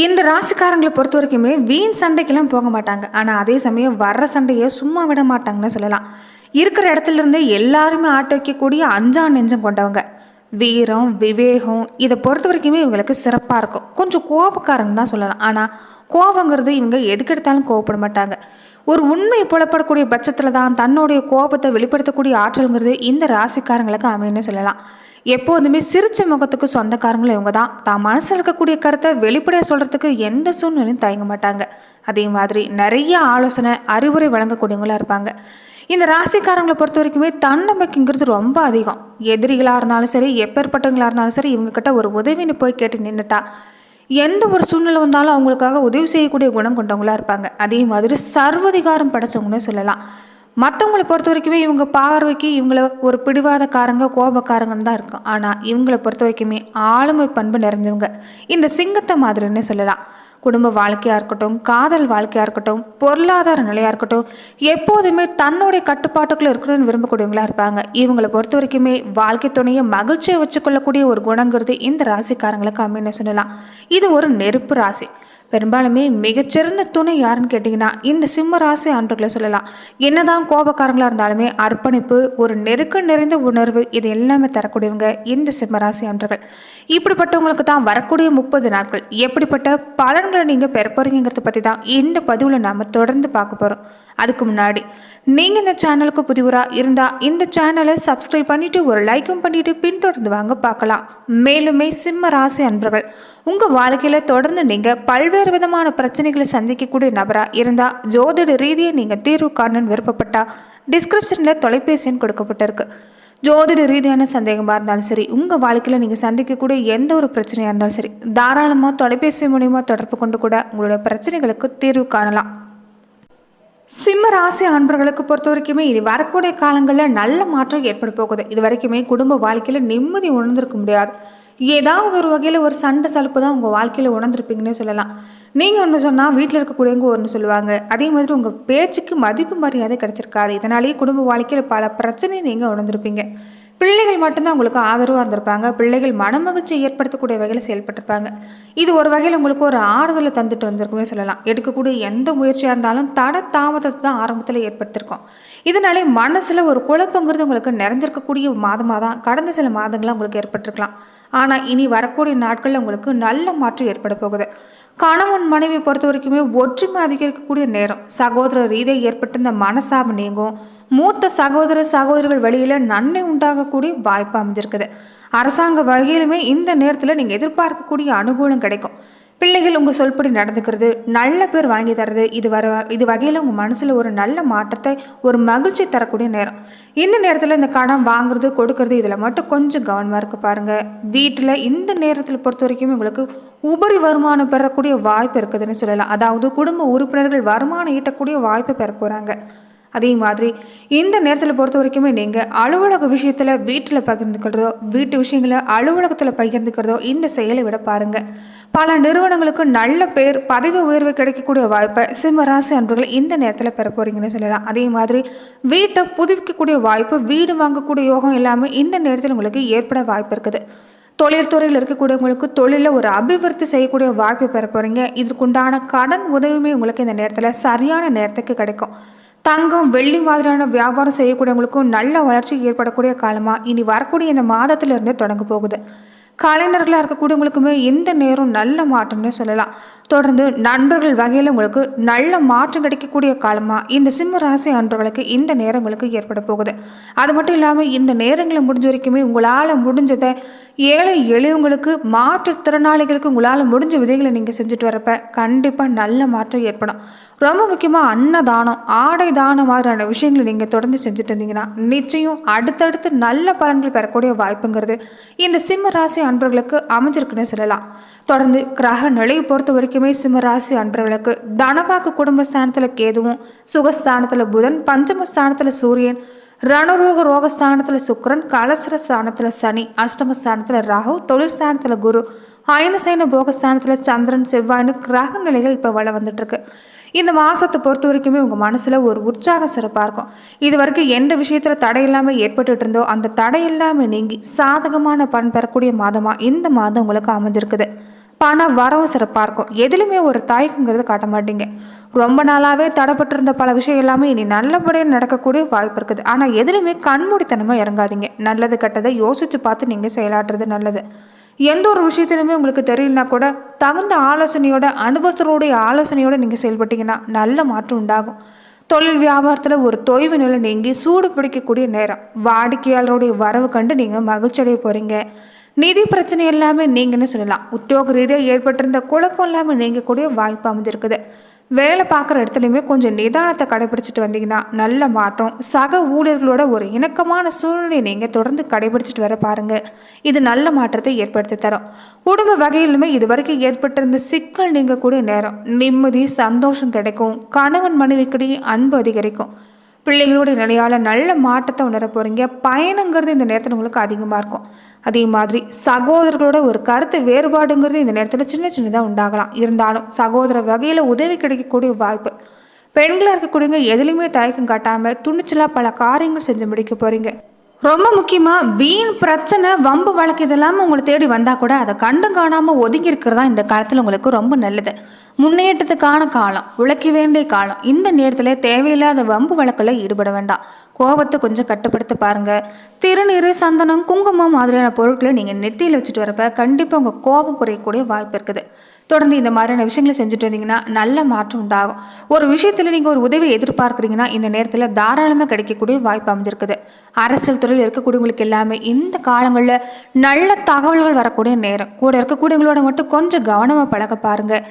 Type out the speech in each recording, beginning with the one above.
இந்த ராசிக்காரங்களை பொறுத்த வரைக்குமே வீண் சண்டைக்கெல்லாம் போக மாட்டாங்க. ஆனால் அதே சமயம் வர்ற சண்டையை சும்மா விட மாட்டாங்கன்னு சொல்லலாம். இருக்கிற இடத்துலேருந்து எல்லாருமே ஆட்ட வைக்கக்கூடிய அஞ்சா நெஞ்சம் கொண்டவங்க. வீரம் விவேகம் இதை பொறுத்த வரைக்குமே இவங்களுக்கு சிறப்பாக இருக்கும். கொஞ்சம் கோபக்காரங்க தான் சொல்லலாம். ஆனால் கோபங்கிறது இவங்க எதுக்கெடுத்தாலும் கோவப்பட மாட்டாங்க. ஒரு உண்மையை புலப்படக்கூடிய பட்சத்தில் தான் தன்னுடைய கோபத்தை வெளிப்படுத்தக்கூடிய ஆற்றல்ங்கிறது இந்த ராசிக்காரங்களுக்கு அமையன்னு சொல்லலாம். எப்போதுமே சிரிச்ச முகத்துக்கு சொந்தக்காரங்களும் இவங்க தான். தான் மனசில் இருக்கக்கூடிய கருத்தை வெளிப்படையாக சொல்கிறதுக்கு எந்த சூழ்நிலையும் தயங்க மாட்டாங்க. அதே மாதிரி நிறைய ஆலோசனை அறிவுரை வழங்கக்கூடியவங்களாக இருப்பாங்க. இந்த ராசிக்காரங்களை பொறுத்த வரைக்குமே தன்னம்பிக்கைங்கிறது ரொம்ப அதிகம். எதிரிகளாக இருந்தாலும் சரி எப்பேற்பட்டவங்களாக இருந்தாலும் சரி இவங்கக்கிட்ட ஒரு உதவின்னு போய் கேட்டு நின்றுட்டா எந்த ஒரு சூழ்நிலை வந்தாலும் அவங்களுக்காக உதவி செய்யக்கூடிய குணம் கொண்டவங்களா இருப்பாங்க. அதே மாதிரி சர்வதிகாரம் படைச்சவங்கன்னு சொல்லலாம். மற்றவங்களை பொறுத்த வரைக்குமே இவங்க பார்வைக்கு இவங்கள ஒரு பிடிவாதக்காரங்க கோபக்காரங்கன்னு தான் இருக்கும். ஆனால் இவங்களை பொறுத்த வரைக்குமே ஆளுமை பண்பு நிறைஞ்சவங்க. இந்த சிங்கத்தை மாதிரின்னு சொல்லலாம். குடும்ப வாழ்க்கையாக இருக்கட்டும் காதல் வாழ்க்கையாக இருக்கட்டும் பொருளாதார நிலையாக இருக்கட்டும் எப்போதுமே தன்னுடைய கட்டுப்பாட்டுக்குள்ளே இருக்கணும்னு விரும்பக்கூடியவங்களா இருப்பாங்க. இவங்களை பொறுத்த வரைக்குமே வாழ்க்கை துணையை மகிழ்ச்சியை வச்சுக்கொள்ளக்கூடிய ஒரு குணங்கிறது இந்த ராசிக்காரங்களுக்கு அமைன்னு சொல்லலாம். இது ஒரு நெருப்பு ராசி. பெரும்பாலுமே மிகச்சிறந்த துணை யாருன்னு கேட்டிங்கன்னா இந்த சிம்ம ராசி ஆண்டுகளை சொல்லலாம். என்னதான் கோபக்காரங்களாக இருந்தாலுமே அர்ப்பணிப்பு ஒரு நெருக்கம் நிறைந்த உணர்வு இது எல்லாமே தரக்கூடியவங்க இந்த சிம்ம ராசி ஆண்டுகள் இப்படிப்பட்டவங்களுக்கு தான் வரக்கூடிய முப்பது நாட்கள். எப்படிப்பட்ட பலன்களை நீங்கள் பெற போகிறீங்கிறத பற்றி தான் இந்த பதிவில் நாம் தொடர்ந்து பார்க்க போகிறோம் அதுக்கு முன்னாடி நீங்கள் இந்த சேனலுக்கு புதிவராக இருந்தால் இந்த சேனலை சப்ஸ்கிரைப் பண்ணிவிட்டு ஒரு லைக்கும் பண்ணிவிட்டு பின்தொடர்ந்து வாங்க பார்க்கலாம். மேலுமே சிம்ம ராசி அன்பர்கள் உங்கள் வாழ்க்கையில் தொடர்ந்து நீங்கள் பல்வேறு விதமான பிரச்சனைகளை சந்திக்கக்கூடிய நபராக இருந்தால் ஜோதிட ரீதியை நீங்கள் தீர்வு காணணும்னு விருப்பப்பட்டால் டிஸ்கிரிப்ஷனில் தொலைபேசின்னு கொடுக்கப்பட்டிருக்கு. ஜோதிட ரீதியான சந்தேகமாக இருந்தாலும் சரி உங்கள் வாழ்க்கையில் நீங்கள் சந்திக்கக்கூடிய எந்த ஒரு பிரச்சனையாக இருந்தாலும் சரி தாராளமாக தொலைபேசி மூலியமாக தொடர்பு கொண்டு கூட உங்களுடைய பிரச்சனைகளுக்கு தீர்வு காணலாம். சிம்ம ராசி அன்பர்களுக்கு பொறுத்த வரைக்குமே இனி வரக்கூடிய காலங்களில் நல்ல மாற்றம் ஏற்பட போகுது. இது வரைக்குமே குடும்ப வாழ்க்கையில் நிம்மதி உணர்ந்திருக்க முடியாது. ஏதாவது ஒரு வகையில் ஒரு சண்டை சலுப்பு தான் உங்கள் வாழ்க்கையில் உணர்ந்திருப்பீங்கன்னே சொல்லலாம். நீங்கள் ஒன்று சொன்னால் வீட்டில் இருக்கக்கூடியவங்க ஒன்று சொல்லுவாங்க. அதே மாதிரி உங்கள் பேச்சுக்கு மதிப்பு மரியாதை கிடச்சிருக்காது. இதனாலேயே குடும்ப வாழ்க்கையில் பல பிரச்சனையை நீங்கள் உணர்ந்திருப்பீங்க. பிள்ளைகள் மட்டும்தான் உங்களுக்கு ஆதரவாக இருந்திருப்பாங்க. பிள்ளைகள் மனமகிழ்ச்சி ஏற்படுத்தக்கூடிய வகையில் செயல்பட்டிருப்பாங்க. இது ஒரு வகையில் உங்களுக்கு ஒரு ஆறுதலை தந்துட்டு வந்திருக்குமே சொல்லலாம். எடுக்கக்கூடிய எந்த முயற்சியாக இருந்தாலும் தட தாமதத்தை தான் ஆரம்பத்தில் ஏற்படுத்தியிருக்கோம் இதனாலே மனசில் ஒரு குழப்பங்கிறது உங்களுக்கு நிறைஞ்சிருக்கக்கூடிய மாதமாக தான் கடந்த சில மாதங்களாக உங்களுக்கு ஏற்பட்டிருக்கலாம். ஆனால் இனி வரக்கூடிய நாட்களில் உங்களுக்கு நல்ல மாற்றம் ஏற்பட போகுது. கணவன் மனைவி பொறுத்த வரைக்குமே ஒற்றுமை அதிகரிக்கக்கூடிய நேரம். சகோதர ரீதியாக ஏற்பட்ட இந்த மனசாபம் நீங்கும். மூத்த சகோதர சகோதரிகள் வழியில் நன்மை உண்டாகக்கூடிய வாய்ப்பு அமைஞ்சிருக்குது. அரசாங்க வழியிலுமே இந்த நேரத்தில் நீங்கள் எதிர்பார்க்கக்கூடிய அனுகூலம் கிடைக்கும். பிள்ளைகள் உங்கள் சொல்படி நடந்துக்கிறது நல்ல பேர் வாங்கி தர்றது இது வர இது வகையில் உங்கள் மனசில் ஒரு நல்ல மாற்றத்தை ஒரு மகிழ்ச்சி தரக்கூடிய நேரம். இந்த நேரத்தில் இந்த கடன் வாங்குறது கொடுக்கறது இதில் மட்டும் கொஞ்சம் கவனமாக இருக்க பாருங்கள் வீட்டில் இந்த நேரத்தில் பொறுத்த வரைக்கும் உங்களுக்கு உபரி வருமானம் பெறக்கூடிய வாய்ப்பு இருக்குதுன்னு சொல்லலாம். அதாவது குடும்ப உறுப்பினர்கள் வருமானம் ஈட்டக்கூடிய வாய்ப்பை பெற போகிறாங்க அதே மாதிரி இந்த நேரத்தில் பொறுத்த வரைக்குமே நீங்கள் அலுவலக விஷயத்தில் வீட்டில் பகிர்ந்துக்கிறதோ வீட்டு விஷயங்களை அலுவலகத்தில் பகிர்ந்துக்கிறதோ இந்த செயலை விட பாருங்கள் பல நிறுவனங்களுக்கு நல்ல பேர் பதவி உயர்வு கிடைக்கக்கூடிய வாய்ப்பை சிம்மராசி அன்பர்கள் இந்த நேரத்தில் பெற போகிறீங்கன்னு சொல்லலாம். அதே மாதிரி வீட்டை புதுப்பிக்கக்கூடிய வாய்ப்பு வீடு வாங்கக்கூடிய யோகம் எல்லாமே இந்த நேரத்தில் உங்களுக்கு ஏற்பட வாய்ப்பு இருக்குது. தொழில்துறையில் இருக்கக்கூடியவங்களுக்கு தொழிலில் ஒரு அபிவிருத்தி செய்யக்கூடிய வாய்ப்பு பெற போகிறீங்க இதற்குண்டான கடன் உதவியுமே உங்களுக்கு இந்த நேரத்தில் சரியான நேரத்துக்கு கிடைக்கும். தங்கம் வெள்ளி மாதிரியான வியாபாரம் செய்யக்கூடியவங்களுக்கும் நல்ல வளர்ச்சி ஏற்படக்கூடிய காலமாக இனி வரக்கூடிய இந்த மாதத்திலிருந்து தொடங்க போகுது. கலைஞர்களாக இருக்கக்கூடியவங்களுக்குமே இந்த நேரம் நல்ல மாற்றம்னு சொல்லலாம். தொடர்ந்து நண்பர்கள் வகையில் உங்களுக்கு நல்ல மாற்றம் கிடைக்கக்கூடிய காலமாக இந்த சிம்ம ராசி அன்பர்களுக்கு இந்த நேரங்களுக்கு ஏற்பட போகுது. அது மட்டும் இல்லாமல் இந்த நேரங்களை முடிஞ்ச வரைக்குமே உங்களால் முடிஞ்சதை ஏழை எளியவங்களுக்கு மாற்றுத்திறனாளிகளுக்கு உங்களால் முடிஞ்ச விதைகளை நீங்கள் செஞ்சுட்டு வரப்ப கண்டிப்பாக நல்ல மாற்றம் ஏற்படும். ரொம்ப முக்கியமாக அன்னதானம் ஆடை தானம் மாதிரியான விஷயங்களை நீங்கள் தொடர்ந்து செஞ்சுட்டு இருந்தீங்கன்னா நிச்சயம் அடுத்தடுத்து நல்ல பலன்கள் பெறக்கூடிய வாய்ப்புங்கிறது இந்த சிம்ம ராசி அன்பர்களுக்கு அமைஞ்சிருக்குன்னு சொல்லலாம். தொடர்ந்து கிரக நிலையை பொறுத்த வரைக்கும் சிம்ம ராசி அன்றவர்களுக்கு தனவாக்கு குடும்பஸ்தானத்தில் கேதுவும் சுகஸ்தானத்தில் புதன் பஞ்சமஸ்தானத்தில் சூரியன் ரணரோக ரோகஸ்தானத்தில் சுக்கரன் கலசர ஸ்தானத்தில் சனி அஷ்டமஸ்தானத்தில் ராகு தொழில் ஸ்தானத்தில் குரு அயனசைன போகஸ்தானத்தில் சந்திரன் செவ்வாய்னு கிரக நிலைகள் இப்போ வள வந்துட்டுருக்கு. இந்த மாதத்தை பொறுத்த வரைக்குமே உங்கள் மனசில் ஒரு உற்சாக சிறப்பாக இருக்கும். இது வரைக்கும் எந்த விஷயத்தில் தடை இல்லாமல் ஏற்பட்டுட்டு இருந்தோ அந்த தடை இல்லாமல் நீங்கி சாதகமான பண் பெறக்கூடிய மாதமாக இந்த மாதம் உங்களுக்கு அமைஞ்சிருக்குது. பண வரவும் சிறப்பாக இருக்கும். எதுலையுமே ஒரு தாய்க்குங்கிறது காட்ட மாட்டீங்க. ரொம்ப நாளாகவே தடைப்பட்டிருந்த பல விஷயம் எல்லாமே இனி நல்லபடியாக நடக்கக்கூடிய வாய்ப்பு இருக்குது. ஆனால் எதுலையுமே கண்மூடித்தனமாக இறங்காதீங்க. நல்லது கெட்டதை யோசித்து பார்த்து நீங்கள் செயலாற்றுறது நல்லது. எந்த ஒரு விஷயத்திலுமே உங்களுக்கு தெரியலனா கூட தகுந்த ஆலோசனையோட அனுபவத்தோடைய ஆலோசனையோட நீங்கள் செயல்பட்டீங்கன்னா நல்ல மாற்றம் உண்டாகும். தொழில் வியாபாரத்தில் ஒரு தொய்வு நிலை நீங்கி சூடு பிடிக்கக்கூடிய நேரம். வாடிக்கையாளருடைய வரவு கண்டு நீங்கள் மகிழ்ச்சி அடைய போகிறீங்க நிதி பிரச்சனை எல்லாமே நீங்கன்னு சொல்லலாம். உத்தியோக ரீதியாக ஏற்பட்டிருந்த குழப்பம் எல்லாமே நீங்கக்கூடிய வாய்ப்பு அமைஞ்சிருக்குது. வேலை பார்க்குற இடத்துலையுமே கொஞ்சம் நிதானத்தை கடைபிடிச்சிட்டு வந்தீங்கன்னா நல்ல மாற்றம். சக ஊழியர்களோட ஒரு இணக்கமான சூழ்நிலையை நீங்கள் தொடர்ந்து கடைபிடிச்சிட்டு வர பாருங்கள் இது நல்ல மாற்றத்தை ஏற்படுத்தி தரும். குடும்ப வகையிலுமே இது வரைக்கும் ஏற்பட்டிருந்த சிக்கல் நீங்கக்கூடிய நேரம். நிம்மதி சந்தோஷம் கிடைக்கும். கணவன் மனைவிக்கிடையே அன்பு அதிகரிக்கும். பிள்ளைங்களோட நிலையால் நல்ல மாற்றத்தை உணர போகிறீங்க பயணங்கிறது இந்த நேரத்தில் உங்களுக்கு அதிகமாக இருக்கும். அதே மாதிரி சகோதரர்களோட ஒரு கருத்து வேறுபாடுங்கிறது இந்த நேரத்தில் சின்ன சின்னதாக உண்டாகலாம். இருந்தாலும் சகோதர வகையில் உதவி கிடைக்கக்கூடிய வாய்ப்பு. பெண்களாக இருக்கக்கூடியவங்க எதுலேயுமே தயக்கம் காட்டாமல் துணிச்சலாக பல காரியங்கள் செஞ்சு முடிக்க போகிறீங்க ரொம்ப முக்கியமாக வீண் பிரச்சனை வம்பு வழக்கு இதெல்லாம் உங்களை தேடி வந்தால் கூட அதை கண்டு காணாமல் ஒதுங்கி இருக்கிறதா இந்த காலத்தில் உங்களுக்கு ரொம்ப நல்லது. முன்னேற்றத்துக்கான காலம் உழைக்க வேண்டிய காலம். இந்த நேரத்தில் தேவையில்லாத வம்பு வழக்கில் ஈடுபட வேண்டாம். கோபத்தை கொஞ்சம் கட்டுப்படுத்த பாருங்கள் திருநீர் சந்தனம் குங்குமம் மாதிரியான பொருட்களை நீங்கள் நெட்டியில் வச்சுட்டு வரப்ப கண்டிப்பாக உங்கள் கோபம் குறையக்கூடிய வாய்ப்பு இருக்குது. தொடர்ந்து இந்த மாதிரியான விஷயங்களை செஞ்சுட்டு வந்தீங்கன்னா நல்ல மாற்றம் உண்டாகும். ஒரு விஷயத்தில் நீங்கள் ஒரு உதவி எதிர்பார்க்குறீங்கன்னா இந்த நேரத்தில் தாராளமாக கிடைக்கக்கூடிய வாய்ப்பு அமைஞ்சிருக்குது. அரசியல் துறையில் இருக்கக்கூடியவங்களுக்கு எல்லாமே இந்த காலங்களில் நல்ல தகவல்கள் வரக்கூடிய நேரம். கூட இருக்கக்கூடியவங்களோட மட்டும் கொஞ்சம் கவனமாக பழக பாருங்கள்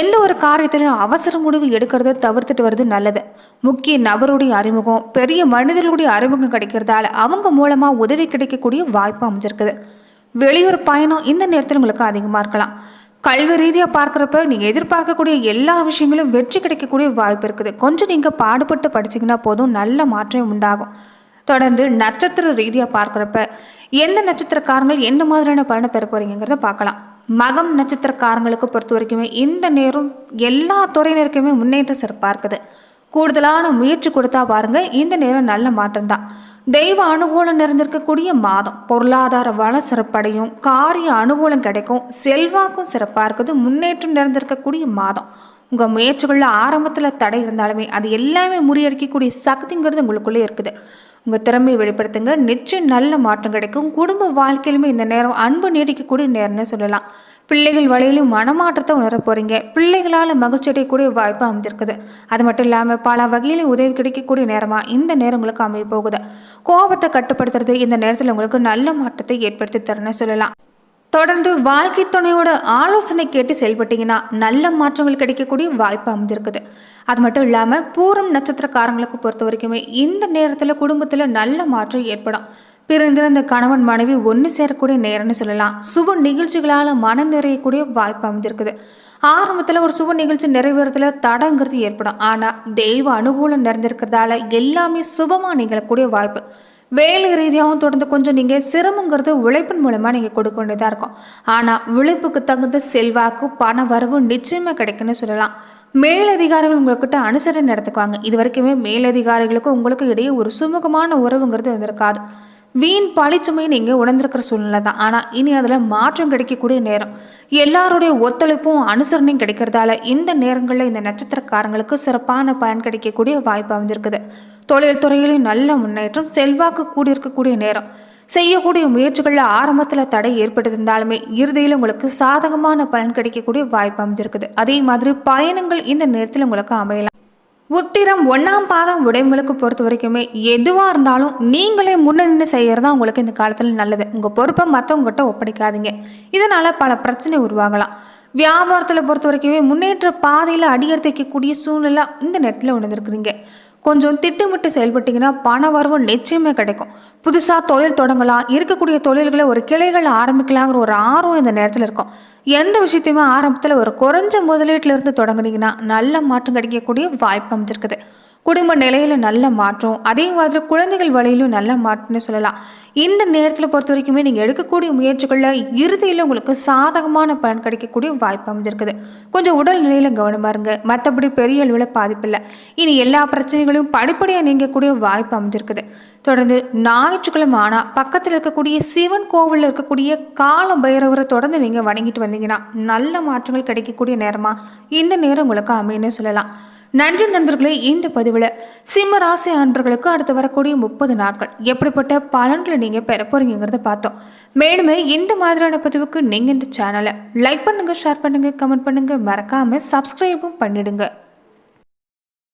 எந்த ஒரு காரியத்திலையும் அவசர முடிவு எடுக்கிறத தவிர்த்துட்டு வருது நல்லது. முக்கிய நபருடைய அறிமுகம் பெரிய மனிதர்களுடைய அறிமுகம் கிடைக்கிறதால அவங்க மூலமாக உதவி கிடைக்கக்கூடிய வாய்ப்பு அமைஞ்சிருக்குது. வெளியூர் பயணம் இந்த நேரத்தில் உங்களுக்கு அதிகமாக இருக்கலாம். கல்வி ரீதியாக பார்க்குறப்ப நீங்கள் எதிர்பார்க்கக்கூடிய எல்லா விஷயங்களும் வெற்றி கிடைக்கக்கூடிய வாய்ப்பு இருக்குது. கொஞ்சம் நீங்கள் பாடுபட்டு படிச்சீங்கன்னா போதும் நல்ல மாற்றம் உண்டாகும். தொடர்ந்து நட்சத்திர ரீதியாக பார்க்குறப்ப எந்த நட்சத்திரக்காரங்கள் எந்த மாதிரியான பலனை பெற போகிறீங்கிறத பார்க்கலாம். மகம் நட்சத்திரக்காரங்களுக்கு பொறுத்த வரைக்குமே இந்த நேரம் எல்லா துறையினருக்குமே முன்னேற்றம் சிறப்பாக இருக்குது. கூடுதலான முயற்சி கொடுத்தா பாருங்க இந்த நேரம் நல்ல மாற்றம்தான். தெய்வ அனுகூலம் நிறைந்திருக்கக்கூடிய மாதம். பொருளாதார வளம் சிறப்படையும் காரிய அனுகூலம் கிடைக்கும் செல்வாக்கும் சிறப்பாக இருக்குது முன்னேற்றம் நிறைந்திருக்கக்கூடிய மாதம். உங்கள் முயற்சிகளில் ஆரம்பத்தில் தடை இருந்தாலுமே அது எல்லாமே முறியடிக்கக்கூடிய சக்திங்கிறது உங்களுக்குள்ளே இருக்குது. உங்கள் திறமையை வெளிப்படுத்துங்க நிச்சயம் நல்ல மாற்றம் கிடைக்கும். குடும்ப வாழ்க்கையிலுமே இந்த நேரம் அன்பு நீடிக்கக்கூடிய நேரம்னு சொல்லலாம். பிள்ளைகள் வழியிலும் மனமாற்றத்தை உணர போகிறீங்க பிள்ளைகளால் மகிழ்ச்சி அடையக்கூடிய வாய்ப்பு அமைஞ்சிருக்குது. அது மட்டும் இல்லாமல் பல வகையில் உதவி கிடைக்கக்கூடிய நேரமாக இந்த நேரம் உங்களுக்கு அமைய போகுது. கோபத்தை கட்டுப்படுத்துறது இந்த நேரத்தில் உங்களுக்கு நல்ல மாற்றத்தை ஏற்படுத்தி தரணும்னு சொல்லலாம். தொடர்ந்து வாழ்க்கை துணையோட ஆலோசனை கேட்டு செயல்பட்டீங்கன்னா நல்ல மாற்றங்கள் கிடைக்கக்கூடிய வாய்ப்பு அமைஞ்சிருக்குது. அது மட்டும் இல்லாமல் பூரம் நட்சத்திரக்காரங்களுக்கு பொறுத்த வரைக்குமே இந்த நேரத்தில் குடும்பத்தில் நல்ல மாற்றம் ஏற்படும். பிறந்திருந்த கணவன் மனைவி ஒன்று சேரக்கூடிய நேரம்னு சொல்லலாம். சுப நிகழ்ச்சிகளால் மனம் நிறையக்கூடிய வாய்ப்பு அமைஞ்சிருக்குது ஆரம்பத்தில் ஒரு சுப நிகழ்ச்சி நிறைவேறதுல தடங்கிறது ஏற்படும். ஆனால் தெய்வ அனுகூலம் நிறைஞ்சிருக்கிறதால எல்லாமே சுபமாக நிகழக்கூடிய வாய்ப்பு. வேலை ரீதியாகவும் தொடர்ந்து கொஞ்சம் நீங்கள் சிரமங்கிறது உழைப்பின் மூலமாக நீங்கள் கொடுக்க வேண்டியதாக இருக்கும். ஆனால் உழைப்புக்கு தகுந்த செல்வாக்கு பண வரவு நிச்சயமாக கிடைக்குன்னு சொல்லலாம். மேலதிகாரிகள் உங்கள்கிட்ட அனுசரணை நடத்துக்குவாங்க. இது வரைக்குமே மேலதிகாரிகளுக்கும் உங்களுக்கு இடையே ஒரு சுமூகமான உறவுங்கிறது இருந்திருக்காது வீண் பழிச்சுமையை நீங்கள் உணர்ந்திருக்கிற சூழ்நிலை தான். ஆனால் இனி அதில் மாற்றம் கிடைக்கக்கூடிய நேரம். எல்லாருடைய ஒத்துழைப்பும் அனுசரணையும் கிடைக்கிறதால இந்த நேரங்களில் இந்த நட்சத்திரக்காரங்களுக்கு சிறப்பான பயன் கிடைக்கக்கூடிய வாய்ப்பு அமைஞ்சிருக்குது. தொழில் துறையிலும் நல்ல முன்னேற்றம் செல்வாக்கு கூடியிருக்கக்கூடிய நேரம். செய்யக்கூடிய முயற்சிகளில் ஆரம்பத்தில் தடை ஏற்பட்டிருந்தாலுமே இறுதியில் உங்களுக்கு சாதகமான பலன் கிடைக்கக்கூடிய வாய்ப்பு அமைஞ்சிருக்குது. அதே மாதிரி பயணங்கள் இந்த நேரத்தில் உங்களுக்கு அமையலாம். உத்திரம் ஒன்றாம் பாதம் உடையவங்களுக்கு பொறுத்த வரைக்குமே எதுவாக இருந்தாலும் நீங்களே முன்ன நின்று செய்கிறது தான் உங்களுக்கு இந்த காலத்தில் நல்லது. உங்கள் பொறுப்பை மற்றவங்ககிட்ட ஒப்படைக்காதீங்க. இதனால் பல பிரச்சனை உருவாகலாம். வியாபாரத்தில் பொறுத்த வரைக்குமே முன்னேற்ற பாதையில் அடியெடுத்து வைக்கக்கூடிய சூழ்நிலை இந்த நேரத்தில் உணர்ந்துருக்குறீங்க. கொஞ்சம் திட்டமிட்டு செயல்பட்டீங்கன்னா பண வரவு நிச்சயமே கிடைக்கும். புதுசாக தொழில் தொடங்கலாம். இருக்கக்கூடிய தொழில்களை ஒரு கிளைகள் ஆரம்பிக்கலாங்கிற ஒரு ஆர்வம் இந்த நேரத்தில் இருக்கும். எந்த விஷயத்தையுமே ஆரம்பத்தில் ஒரு குறைஞ்ச முதலீட்டில் இருந்து தொடங்குனீங்கன்னா நல்ல மாற்றம் கிடைக்கக்கூடிய வாய்ப்பு அமைஞ்சிருக்குது. குடும்ப நிலையில் நல்ல மாற்றம் அதே மாதிரி குழந்தைகள் வழியிலும் நல்ல மாற்றம்னு சொல்லலாம். இந்த நேரத்தில் பொறுத்த வரைக்குமே நீங்கள் எடுக்கக்கூடிய முயற்சிகளில் இறுதியில் உங்களுக்கு சாதகமான பலன் கிடைக்கக்கூடிய வாய்ப்பு அமைஞ்சிருக்குது. கொஞ்சம் உடல் நிலையில் கவனமாக இருங்க. மற்றபடி பெரிய அளவில் பாதிப்பில்லை இனி எல்லா பிரச்சனைகளும் படிப்படியாக நீங்கக்கூடிய வாய்ப்பு அமைஞ்சிருக்குது. தொடர்ந்து ஞாயிற்றுக்கிழமை ஆனால் பக்கத்தில் இருக்கக்கூடிய சிவன் கோவிலில் இருக்கக்கூடிய கால பைரவரை தொடர்ந்து நீங்கள் வணங்கிட்டு வந்தீங்கன்னா நல்ல மாற்றங்கள் கிடைக்கக்கூடிய நேரமாக இந்த நேரம் உங்களுக்கு அமையுன்னு சொல்லலாம். நன்றி நண்பர்களே இந்த பதிவில் சிம்ம ராசி அன்பர்களுக்கு அடுத்து வரக்கூடிய முப்பது நாட்கள். எப்படிப்பட்ட பலன்களை நீங்கள் பெற போகிறீங்கிறத பார்த்தோம். மேலுமே இந்த மாதிரியான பதிவுக்கு நீங்கள் இந்த சேனலை லைக் பண்ணுங்கள் ஷேர் பண்ணுங்கள் கமெண்ட் பண்ணுங்கள் மறக்காமல் சப்ஸ்கிரைபும் பண்ணிடுங்க.